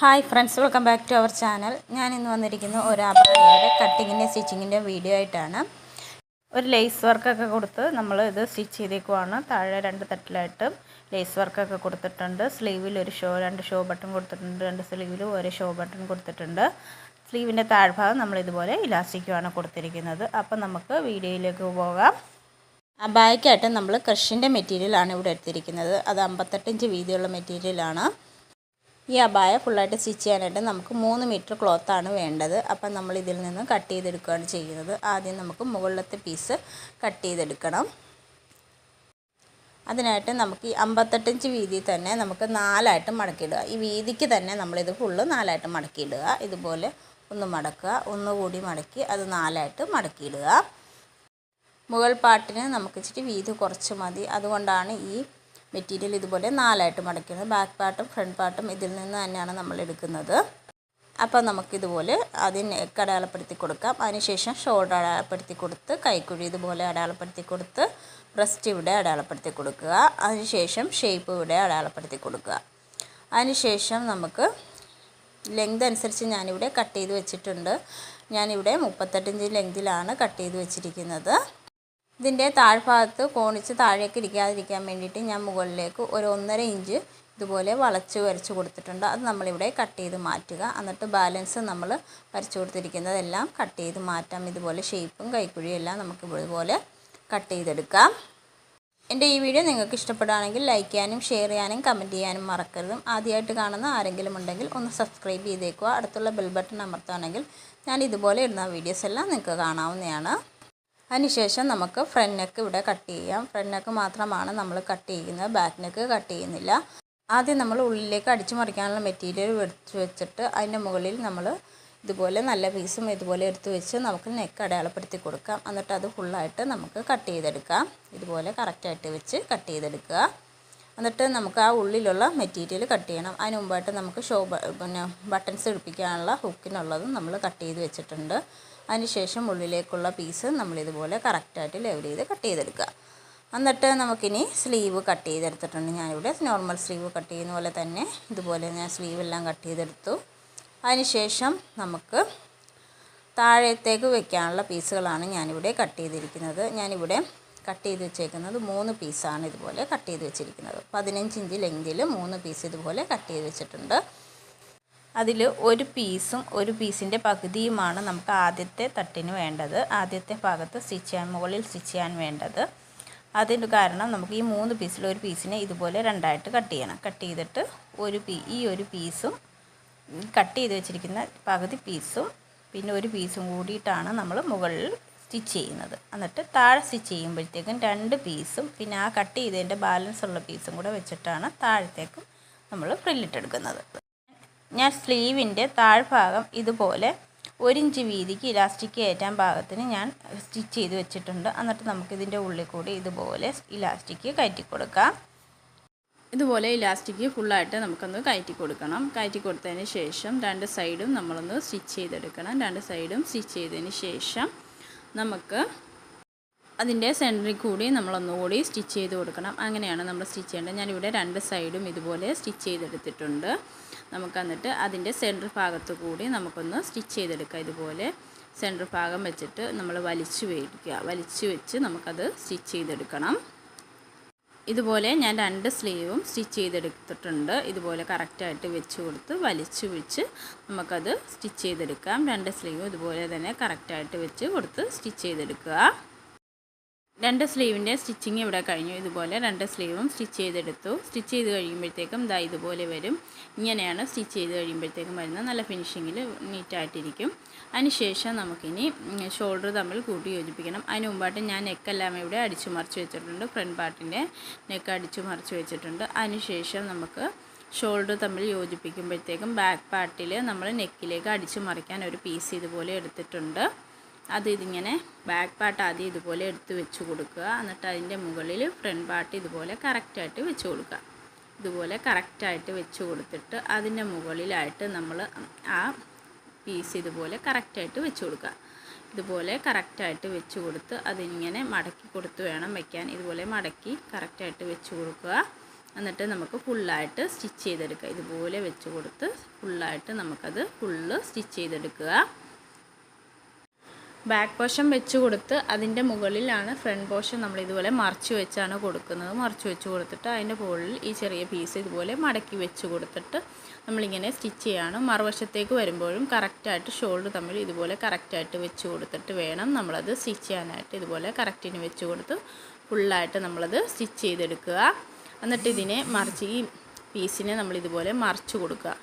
Hi friends welcome back to our channel. ഞാൻ ഇന്ന് വന്നിരിക്കുന്ന ഒരു അബായയുടെ കട്ടിങ്ങിന്റെ സ്റ്റിച്ചിങ്ങിന്റെ വീഡിയോ ആയിട്ടാണ്. ഒരു ലേസ് വർക്കൊക്കെ കൊടുത്ത് നമ്മൾ ഇത് സ്റ്റിച്ച് ചെയ്തേക്കുവാണ്. താഴെ രണ്ട് തട്ടിലായിട്ട് ലേസ് വർക്കൊക്കെ കൊടുത്തിട്ടുണ്ട്. സ്ലീവിൽ ഒരു ഷോ രണ്ട് ഷോ ബട്ടൺ കൊടുത്തിട്ടുണ്ട്. രണ്ട് സ്ലീവിലും ഒരു ഷോ ബട്ടൺ കൊടുത്തിട്ടുണ്ട്. സ്ലീവിന്റെ താഴ്ഭാഗം നമ്മൾ ഇതുപോലെ ഇലാസ്റ്റിക്കുമാണ് കൊടുത്തിരിക്കുന്നത്. അപ്പം നമുക്ക് വീഡിയോയിലേക്ക് പോകാം. അബായക്കായിട്ട് നമ്മൾ ക്രഷിന്റെ മെറ്റീരിയലാണ് ഇവിടെ എടുത്തിരിക്കുന്നത്. അത് അമ്പത്തെട്ട് ഇഞ്ച് വീതിയുള്ള മെറ്റീരിയലാണ് ഈ അബായ ഫുള്ളായിട്ട് സ്റ്റിച്ച് ചെയ്യാനായിട്ട് നമുക്ക് മൂന്ന് മീറ്റർ ക്ലോത്താണ് വേണ്ടത്. അപ്പം നമ്മൾ ഇതിൽ നിന്ന് കട്ട് ചെയ്തെടുക്കുകയാണ് ചെയ്യുന്നത്. ആദ്യം നമുക്ക് മുകളിലത്തെ പീസ് കട്ട് ചെയ്തെടുക്കണം. അതിനായിട്ട് നമുക്ക് ഈ അമ്പത്തെട്ട് ഇഞ്ച് വീതി തന്നെ നമുക്ക് നാലായിട്ട് മടക്കിയിടുക. ഈ വീതിക്ക് തന്നെ നമ്മളിത് ഫുള്ള് നാലായിട്ട് മടക്കിയിടുക. ഇതുപോലെ ഒന്ന് മടക്കുക. ഒന്നുകൂടി മടക്കി അത് നാലായിട്ട് മടക്കിയിടുക. മുകൾ പാട്ടിന് നമുക്ക് ഇച്ചിരി വീതി കുറച്ച് മതി. അതുകൊണ്ടാണ് ഈ മെറ്റീരിയൽ ഇതുപോലെ നാലായിട്ട് മടക്കുന്നത് ബാക്ക് പാർട്ടും ഫ്രണ്ട് പാർട്ടും ഇതിൽ നിന്ന് തന്നെയാണ് നമ്മൾ എടുക്കുന്നത്. അപ്പോൾ നമുക്കിതുപോലെ അതിന് നെക്ക് അടയാളപ്പെടുത്തി കൊടുക്കാം. അതിനുശേഷം ഷോൾഡർ അടയാളപ്പെടുത്തി കൊടുത്ത് കൈക്കുഴി ഇതുപോലെ അടയാളപ്പെടുത്തി കൊടുത്ത് ബ്രസ്റ്റ് ഇവിടെ അടയാളപ്പെടുത്തി കൊടുക്കുക. അതിനുശേഷം ഷേപ്പ് ഇവിടെ അടയാളപ്പെടുത്തി കൊടുക്കുക. അതിനുശേഷം നമുക്ക് ലെങ്ത് അനുസരിച്ച് ഞാനിവിടെ കട്ട് ചെയ്ത് വെച്ചിട്ടുണ്ട്. ഞാനിവിടെ മുപ്പത്തെട്ടിഞ്ച് ലെങ്തിലാണ് കട്ട് ചെയ്ത് വെച്ചിരിക്കുന്നത്. ഇതിന്റെ താഴ്ഭാഗത്ത് കോണിച്ച് താഴേക്ക് ഇരിക്കാതിരിക്കാൻ വേണ്ടിയിട്ട് ഞാൻ മുകളിലേക്ക് ഒരു ഒന്നര ഇഞ്ച് ഇതുപോലെ വളച്ച് വരച്ച് കൊടുത്തിട്ടുണ്ട്. അത് നമ്മളിവിടെ കട്ട് ചെയ്ത് മാറ്റുക. എന്നിട്ട് ബാലൻസ് നമ്മൾ വരച്ച് കൊടുത്തിരിക്കുന്നതെല്ലാം കട്ട് ചെയ്ത് മാറ്റാം. ഇതുപോലെ ഷേപ്പും കൈക്കുഴിയും എല്ലാം നമുക്ക് ഇതുപോലെ കട്ട് ചെയ്തെടുക്കാം. എന്റെ ഈ വീഡിയോ നിങ്ങൾക്ക് ഇഷ്ടപ്പെടുകയാണെങ്കിൽ ലൈക്ക് ചെയ്യാനും ഷെയർ ചെയ്യാനും കമന്റ് ചെയ്യാനും മറക്കരുതും. ആദ്യമായിട്ട് കാണുന്ന ആരെങ്കിലും ഉണ്ടെങ്കിൽ ഒന്ന് സബ്സ്ക്രൈബ് ചെയ്തേക്കുക. അടുത്തുള്ള ബെൽ ബട്ടൺ അമർത്തുകയാണെങ്കിൽ ഞാൻ ഇതുപോലെ ഇടുന്ന വീഡിയോസ് എല്ലാം നിങ്ങൾക്ക് കാണാവുന്നതാണ്. അതിനുശേഷം നമുക്ക് ഫ്രണ്ട് നെക്ക് ഇവിടെ കട്ട് ചെയ്യാം. ഫ്രണ്ട് നെക്ക് മാത്രമാണ് നമ്മൾ കട്ട് ചെയ്യുന്നത്. ബാക്ക് നെക്ക് കട്ട് ചെയ്യുന്നില്ല. ആദ്യം നമ്മൾ ഉള്ളിലേക്ക് അടിച്ചു മറിക്കാനുള്ള മെറ്റീരിയൽ എടുത്ത് വെച്ചിട്ട് അതിന്റെ മുകളിൽ നമ്മൾ ഇതുപോലെ നല്ല പീസും ഇതുപോലെ എടുത്ത് വെച്ച് നമുക്ക് നെക്ക് അടയാളപ്പെടുത്തി കൊടുക്കാം. എന്നിട്ട് അത് ഫുള്ളായിട്ട് നമുക്ക് കട്ട് ചെയ്തെടുക്കാം. ഇതുപോലെ കറക്റ്റായിട്ട് വെച്ച് കട്ട് ചെയ്തെടുക്കുക. എന്നിട്ട് നമുക്ക് ആ ഉള്ളിലുള്ള മെറ്റീരിയൽ കട്ട് ചെയ്യണം. അതിന് മുമ്പായിട്ട് നമുക്ക് ഷോ പിന്നെ ബട്ടൺസ് എടുപ്പിക്കാനുള്ള ഹുക്കിനുള്ളതും നമ്മൾ കട്ട് ചെയ്ത് വെച്ചിട്ടുണ്ട്. അതിനുശേഷം ഉള്ളിലേക്കുള്ള പീസ് നമ്മളിതുപോലെ കറക്റ്റായിട്ട് ലെവൽ ചെയ്ത് കട്ട് ചെയ്തെടുക്കുക. എന്നിട്ട് നമുക്കിനി സ്ലീവ് കട്ട് ചെയ്തെടുത്തിട്ടുണ്ട്. ഞാനിവിടെ നോർമൽ സ്ലീവ് കട്ട് ചെയ്യുന്ന പോലെ തന്നെ ഇതുപോലെ ഞാൻ സ്ലീവ് എല്ലാം കട്ട് ചെയ്തെടുത്തു. അതിനുശേഷം നമുക്ക് താഴത്തേക്ക് വെക്കാനുള്ള പീസുകളാണ് ഞാനിവിടെ കട്ട് ചെയ്തിരിക്കുന്നത്. ഞാനിവിടെ കട്ട് ചെയ്ത് വെച്ചേക്കുന്നത് മൂന്ന് പീസാണ് ഇതുപോലെ കട്ട് ചെയ്ത് വെച്ചിരിക്കുന്നത്. പതിനഞ്ച് ഇഞ്ച് ലെങ്തിൽ മൂന്ന് പീസ് ഇതുപോലെ കട്ട് ചെയ്ത് വെച്ചിട്ടുണ്ട്. അതിൽ ഒരു പീസും ഒരു പീസിന്റെ പകുതിയുമാണ് നമുക്ക് ആദ്യത്തെ തട്ടിന് വേണ്ടത്. ആദ്യത്തെ ഭാഗത്ത് സ്റ്റിച്ച് ചെയ്യാൻ മുകളിൽ സ്റ്റിച്ച് ചെയ്യാൻ വേണ്ടത്. അതിന് കാരണം നമുക്ക് ഈ മൂന്ന് പീസിൽ ഒരു പീസിനെ ഇതുപോലെ രണ്ടായിട്ട് കട്ട് ചെയ്യണം. കട്ട് ചെയ്തിട്ട് ഒരു പീ ഈ ഒരു പീസും കട്ട് ചെയ്ത് വെച്ചിരിക്കുന്ന പകുതി പീസും പിന്നെ ഒരു പീസും കൂടിയിട്ടാണ് നമ്മൾ മുകളിൽ സ്റ്റിച്ച് ചെയ്യുന്നത്. എന്നിട്ട് താഴെ സ്റ്റിച്ച് ചെയ്യുമ്പോഴത്തേക്കും രണ്ട് പീസും പിന്നെ ആ കട്ട് ചെയ്തതിന്റെ ബാലൻസ് ഉള്ള പീസും കൂടെ വെച്ചിട്ടാണ് താഴത്തേക്കും നമ്മൾ ഫ്രില്ലിട്ടെടുക്കുന്നത് ഞാൻ സ്ലീവിന്റെ താഴ്ഭാഗം ഇതുപോലെ ഒരിഞ്ച് വീതിക്ക് ഇലാസ്റ്റിക് കയറ്റാൻ പാകത്തിന് ഞാൻ സ്റ്റിച്ച് ചെയ്ത് വെച്ചിട്ടുണ്ട്. എന്നിട്ട് നമുക്കിതിന്റെ ഉള്ളിൽ കൂടി ഇതുപോലെ ഇലാസ്റ്റിക് കയറ്റി കൊടുക്കാം. ഇതുപോലെ ഇലാസ്റ്റിക് ഫുള്ളായിട്ട് നമുക്കൊന്ന് കയറ്റി കൊടുക്കണം. കയറ്റി കൊടുത്തതിന് ശേഷം രണ്ട് സൈഡും നമ്മളൊന്ന് സ്റ്റിച്ച് ചെയ്തെടുക്കണം. രണ്ട് സൈഡും സ്റ്റിച്ച് ചെയ്തതിന് ശേഷം നമുക്ക് അതിന്റെ സെന്ററിൽ കൂടി നമ്മളൊന്നുകൂടി സ്റ്റിച്ച് ചെയ്ത് കൊടുക്കണം. അങ്ങനെയാണ് നമ്മൾ സ്റ്റിച്ച് ചെയ്യേണ്ടത്. ഞാനിവിടെ രണ്ട് സൈഡും ഇതുപോലെ സ്റ്റിച്ച് ചെയ്തെടുത്തിട്ടുണ്ട്. നമുക്ക് എന്നിട്ട് അതിന്റെ സെന്റർ ഭാഗത്ത് കൂടി നമുക്കൊന്ന് സ്റ്റിച്ച് ചെയ്തെടുക്കാം. ഇതുപോലെ സെന്റർ ഭാഗം വെച്ചിട്ട് നമ്മൾ വലിച്ചു വേടിക്കുക. വലിച്ചു വെച്ച് നമുക്കത് സ്റ്റിച്ച് ചെയ്തെടുക്കണം. ഇതുപോലെ ഞാൻ രണ്ട് സ്ലീവും സ്റ്റിച്ച് ചെയ്തെടുത്തിട്ടുണ്ട്. ഇതുപോലെ കറക്റ്റായിട്ട് വെച്ച് കൊടുത്ത് വലിച്ചു വെച്ച് നമുക്കത് സ്റ്റിച്ച് ചെയ്തെടുക്കാം. രണ്ട് സ്ലീവും ഇതുപോലെ തന്നെ കറക്റ്റായിട്ട് വെച്ച് കൊടുത്ത് സ്റ്റിച്ച് ചെയ്തെടുക്കുക. രണ്ട് സ്ലീവിന്റെ സ്റ്റിച്ചിങ് ഇവിടെ കഴിഞ്ഞു. ഇതുപോലെ രണ്ട് സ്ലീവും സ്റ്റിച്ച് ചെയ്തെടുത്തു. സ്റ്റിച്ച് ചെയ്ത് കഴിയുമ്പോഴത്തേക്കും ദാ ഇതുപോലെ വരും. ഇങ്ങനെയാണ് സ്റ്റിച്ച് ചെയ്ത് കഴിയുമ്പോഴത്തേക്കും വരുന്നത്. നല്ല ഫിനിഷിങ്ങിൽ നീറ്റായിട്ടിരിക്കും. അതിനുശേഷം നമുക്കിനി ഷോൾഡർ തമ്മിൽ കൂട്ടി യോജിപ്പിക്കണം. അതിന് മുമ്പായിട്ട് ഞാൻ നെക്കെല്ലാം ഇവിടെ അടിച്ചു മറിച്ച് വെച്ചിട്ടുണ്ട്. ഫ്രണ്ട് പാർട്ടിന്റെ നെക്ക് അടിച്ചു മറിച്ച് വെച്ചിട്ടുണ്ട്. അതിനുശേഷം നമുക്ക് ഷോൾഡർ തമ്മിൽ യോജിപ്പിക്കുമ്പോഴത്തേക്കും ബാക്ക് പാർട്ടിൽ നമ്മൾ നെക്കിലേക്ക് അടിച്ചു മറിക്കാൻ ഒരു പീസ് ഇതുപോലെ എടുത്തിട്ടുണ്ട്. അത് ഇതിങ്ങനെ ബാക്ക് പാർട്ട് ആദ്യം ഇതുപോലെ എടുത്ത് വെച്ച് കൊടുക്കുക. എന്നിട്ട് അതിന്റെ മുകളിൽ ഫ്രണ്ട് പാർട്ട് ഇതുപോലെ കറക്റ്റായിട്ട് വെച്ച് കൊടുക്കുക. ഇതുപോലെ കറക്റ്റായിട്ട് വെച്ച് കൊടുത്തിട്ട് അതിന്റെ മുകളിലായിട്ട് നമ്മൾ ആ പീസ് ഇതുപോലെ കറക്റ്റായിട്ട് വെച്ച് കൊടുക്കുക. ഇതുപോലെ കറക്റ്റായിട്ട് വെച്ച് കൊടുത്ത് അതിങ്ങനെ മടക്കി കൊടുത്ത് വേണം വയ്ക്കാൻ ഇതുപോലെ മടക്കി കറക്റ്റായിട്ട് വെച്ച് കൊടുക്കുക. എന്നിട്ട് നമുക്ക് ഫുള്ളായിട്ട് സ്റ്റിച്ച് ചെയ്തെടുക്കുക. ഇതുപോലെ വെച്ച് കൊടുത്ത് ഫുള്ളായിട്ട് നമുക്കത് ഫുള്ള് സ്റ്റിച്ച് ചെയ്തെടുക്കുക. ബാക്ക് പോർഷൻ വെച്ച് കൊടുത്ത് അതിന്റെ മുകളിലാണ് ഫ്രണ്ട് പോർഷൻ നമ്മൾ ഇതുപോലെ മറച്ച് വെച്ചാണ് കൊടുക്കുന്നത്. മറച്ച് വെച്ച് കൊടുത്തിട്ട് അതിന്റെ മുകളിൽ ഈ ചെറിയ പീസ് ഇതുപോലെ മടക്കി വെച്ച് കൊടുത്തിട്ട് നമ്മളിങ്ങനെ സ്റ്റിച്ച് ചെയ്യാണ്. മറുവശത്തേക്ക് വരുമ്പോഴും കറക്റ്റായിട്ട് ഷോൾഡർ തമ്മിൽ ഇതുപോലെ കറക്റ്റായിട്ട് വെച്ച് കൊടുത്തിട്ട് വേണം നമ്മളത് സ്റ്റിച്ച് ചെയ്യാനായിട്ട്. ഇതുപോലെ കറക്റ്റിന് വെച്ച് കൊടുത്ത് ഫുള്ളായിട്ട് നമ്മളത് സ്റ്റിച്ച് ചെയ്തെടുക്കുക. എന്നിട്ട് ഇതിനെ മറിച്ച് ഈ പീസിനെ നമ്മളിതുപോലെ മറിച്ച് കൊടുക്കുക.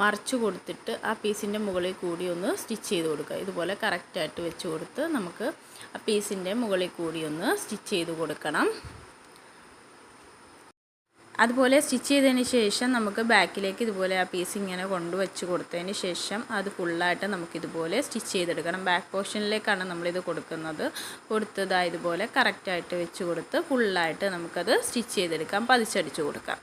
മറിച്ച് കൊടുത്തിട്ട് ആ പീസിന്റെ മുകളിൽ കൂടി ഒന്ന് സ്റ്റിച്ച് ചെയ്ത് കൊടുക്കുക. ഇതുപോലെ കറക്റ്റായിട്ട് വെച്ച് കൊടുത്ത് നമുക്ക് ആ പീസിന്റെ മുകളിൽ കൂടി ഒന്ന് സ്റ്റിച്ച് ചെയ്ത് കൊടുക്കണം. അതുപോലെ സ്റ്റിച്ച് ചെയ്തതിന് ശേഷം നമുക്ക് ബാക്കിലേക്ക് ഇതുപോലെ ആ പീസ് ഇങ്ങനെ കൊണ്ടുവച്ച് കൊടുത്തതിന് ശേഷം അത് ഫുള്ളായിട്ട് നമുക്കിതുപോലെ സ്റ്റിച്ച് ചെയ്തെടുക്കണം. ബാക്ക് പോർഷനിലേക്കാണ് നമ്മളിത് കൊടുക്കുന്നത്. കൊടുത്തതായതുപോലെ കറക്റ്റായിട്ട് വെച്ച് കൊടുത്ത് ഫുള്ളായിട്ട് നമുക്കത് സ്റ്റിച്ച് ചെയ്തെടുക്കാം. പതിച്ചടിച്ച് കൊടുക്കാം.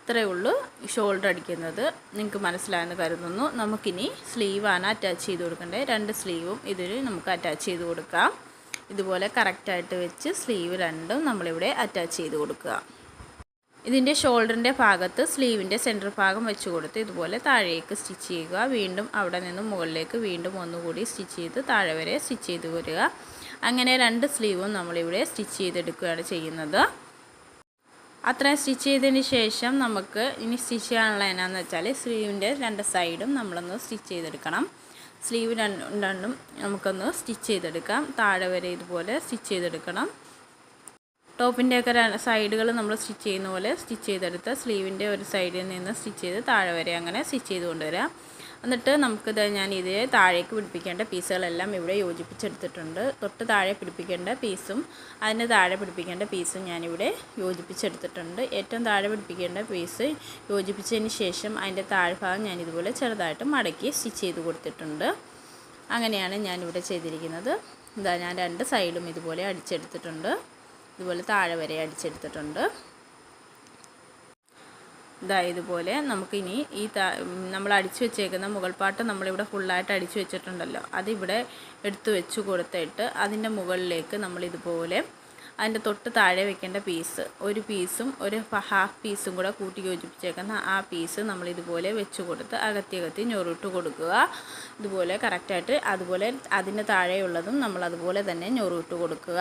ഇത്രയേ ഉള്ളൂ ഷോൾഡർ അടിക്കുന്നത്. നിങ്ങൾക്ക് മനസ്സിലായെന്ന് കരുതുന്നു. നമുക്കിനി സ്ലീവാണ് അറ്റാച്ച് ചെയ്ത് കൊടുക്കേണ്ടത് രണ്ട് സ്ലീവും ഇതിൽ നമുക്ക് അറ്റാച്ച് ചെയ്ത് കൊടുക്കാം. ഇതുപോലെ കറക്റ്റായിട്ട് വെച്ച് സ്ലീവ് രണ്ടും നമ്മളിവിടെ അറ്റാച്ച് ചെയ്ത് കൊടുക്കുക. ഇതിന്റെ ഷോൾഡറിന്റെ ഭാഗത്ത് സ്ലീവിന്റെ സെന്റർ ഭാഗം വെച്ച് കൊടുത്ത് ഇതുപോലെ താഴേക്ക് സ്റ്റിച്ച് ചെയ്യുക. വീണ്ടും അവിടെ നിന്ന് മുകളിലേക്ക് വീണ്ടും ഒന്നുകൂടി സ്റ്റിച്ച് ചെയ്ത് താഴെ വരെ സ്റ്റിച്ച് ചെയ്ത് വരിക. അങ്ങനെ രണ്ട് സ്ലീവും നമ്മളിവിടെ സ്റ്റിച്ച് ചെയ്തെടുക്കുകയാണ് ചെയ്യുന്നത്. അത്രയും സ്റ്റിച്ച് ചെയ്തതിന് ശേഷം നമുക്ക് ഇനി സ്റ്റിച്ച് ചെയ്യാനുള്ള എന്നാന്ന് വെച്ചാൽ സ്ലീവിന്റെ രണ്ട് സൈഡും നമ്മളൊന്ന് സ്റ്റിച്ച് ചെയ്തെടുക്കണം. സ്ലീവ് രണ്ടും രണ്ടും നമുക്കൊന്ന് സ്റ്റിച്ച് ചെയ്തെടുക്കാം. താഴെ വരെ ഇതുപോലെ സ്റ്റിച്ച് ചെയ്തെടുക്കണം. ടോപ്പിന്റെയൊക്കെ സൈഡുകൾ നമ്മൾ സ്റ്റിച്ച് ചെയ്യുന്ന പോലെ സ്റ്റിച്ച് ചെയ്തെടുത്ത് സ്ലീവിന്റെ ഒരു സൈഡിൽ നിന്ന് സ്റ്റിച്ച് ചെയ്ത് താഴെ വരെ അങ്ങനെ സ്റ്റിച്ച് ചെയ്ത് കൊണ്ടുവരാം. എന്നിട്ട് നമുക്കിത് ഞാൻ ഇത് താഴേക്ക് പിടിപ്പിക്കേണ്ട പീസുകളെല്ലാം ഇവിടെ യോജിപ്പിച്ചെടുത്തിട്ടുണ്ട്. തൊട്ട് താഴെ പിടിപ്പിക്കേണ്ട പീസും അതിന് താഴെ പിടിപ്പിക്കേണ്ട പീസും ഞാനിവിടെ യോജിപ്പിച്ചെടുത്തിട്ടുണ്ട്. ഏറ്റവും താഴെ പിടിപ്പിക്കേണ്ട പീസ് യോജിപ്പിച്ചതിന് ശേഷം അതിന്റെ താഴ്ഭാഗം ഞാൻ ഇതുപോലെ ചെറുതായിട്ട് മടക്കി സ്റ്റിച്ച് ചെയ്ത് കൊടുത്തിട്ടുണ്ട്. അങ്ങനെയാണ് ഞാനിവിടെ ചെയ്തിരിക്കുന്നത്. ഇതാ ഞാൻ രണ്ട് സൈഡും ഇതുപോലെ അടിച്ചെടുത്തിട്ടുണ്ട്. ഇതുപോലെ താഴെ വരെ അടിച്ചെടുത്തിട്ടുണ്ട്. ഇതാ ഇതുപോലെ നമുക്കിനി ഈ നമ്മൾ അടിച്ചു വെച്ചേക്കുന്ന മുകൾ പാട്ട് നമ്മളിവിടെ ഫുള്ളായിട്ട് അടിച്ചു വെച്ചിട്ടുണ്ടല്ലോ. അതിവിടെ എടുത്തു വെച്ച് കൊടുത്തിട്ട് അതിന്റെ മുകളിലേക്ക് നമ്മളിതുപോലെ അതിന്റെ തൊട്ട് താഴെ വെക്കേണ്ട പീസ് ഒരു പീസും ഒരു ഹാഫ് പീസും കൂടെ കൂട്ടി യോജിപ്പിച്ചേക്കുന്ന ആ പീസ് നമ്മൾ ഇതുപോലെ വെച്ച് കൊടുത്ത് അകത്തി അകത്തി ഞൊറിട്ട് കൊടുക്കുക. ഇതുപോലെ കറക്റ്റായിട്ട് അതുപോലെ അതിന്റെ താഴെയുള്ളതും നമ്മൾ അതുപോലെ തന്നെ ഞൊറിട്ട് കൊടുക്കുക.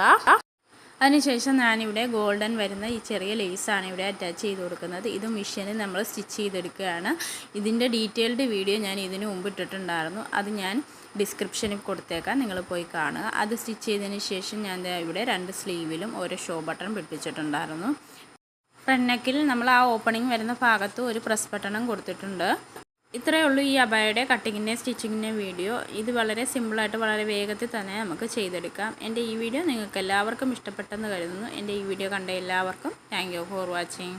അതിനുശേഷം ഞാനിവിടെ ഗോൾഡൻ വരുന്ന ഈ ചെറിയ ലേസാണ് ഇവിടെ അറ്റാച്ച് ചെയ്ത് കൊടുക്കുന്നത്. ഇത് മെഷീനിൽ നമ്മൾ സ്റ്റിച്ച് ചെയ്തെടുക്കുകയാണ്. ഇതിന്റെ ഡീറ്റെയിൽഡ് വീഡിയോ ഞാൻ ഇതിനു മുമ്പ് ഇട്ടിട്ടുണ്ടായിരുന്നു. അത് ഞാൻ ഡിസ്ക്രിപ്ഷനിൽ കൊടുത്തേക്കാം. നിങ്ങൾ പോയി കാണുക. അത് സ്റ്റിച്ച് ചെയ്തതിന് ശേഷം ഞാൻ ഇവിടെ രണ്ട് സ്ലീവിലും ഓരോ ഷോ ബട്ടൺ പിടിപ്പിച്ചിട്ടുണ്ടായിരുന്നു. ഫ്രണ്ട് നെക്കിൽ നമ്മൾ ആ ഓപ്പണിംഗ് വരുന്ന ഭാഗത്ത് ഒരു പ്രസ് ബട്ടണും കൊടുത്തിട്ടുണ്ട്. ഇത്രയേ ഉള്ളൂ ഈ അബായയുടെ കട്ടിങ്ങിന്റെ സ്റ്റിച്ചിങ്ങിന്റെ വീഡിയോ ഇത് വളരെ സിമ്പിളായിട്ട് വളരെ വേഗത്തിൽ തന്നെ നമുക്ക് ചെയ്തെടുക്കാം. എന്റെ ഈ വീഡിയോ നിങ്ങൾക്ക് എല്ലാവർക്കും ഇഷ്ടപ്പെട്ടെന്ന് കരുതുന്നു. എന്റെ ഈ വീഡിയോ കണ്ട എല്ലാവർക്കും താങ്ക് ഫോർ വാച്ചിങ്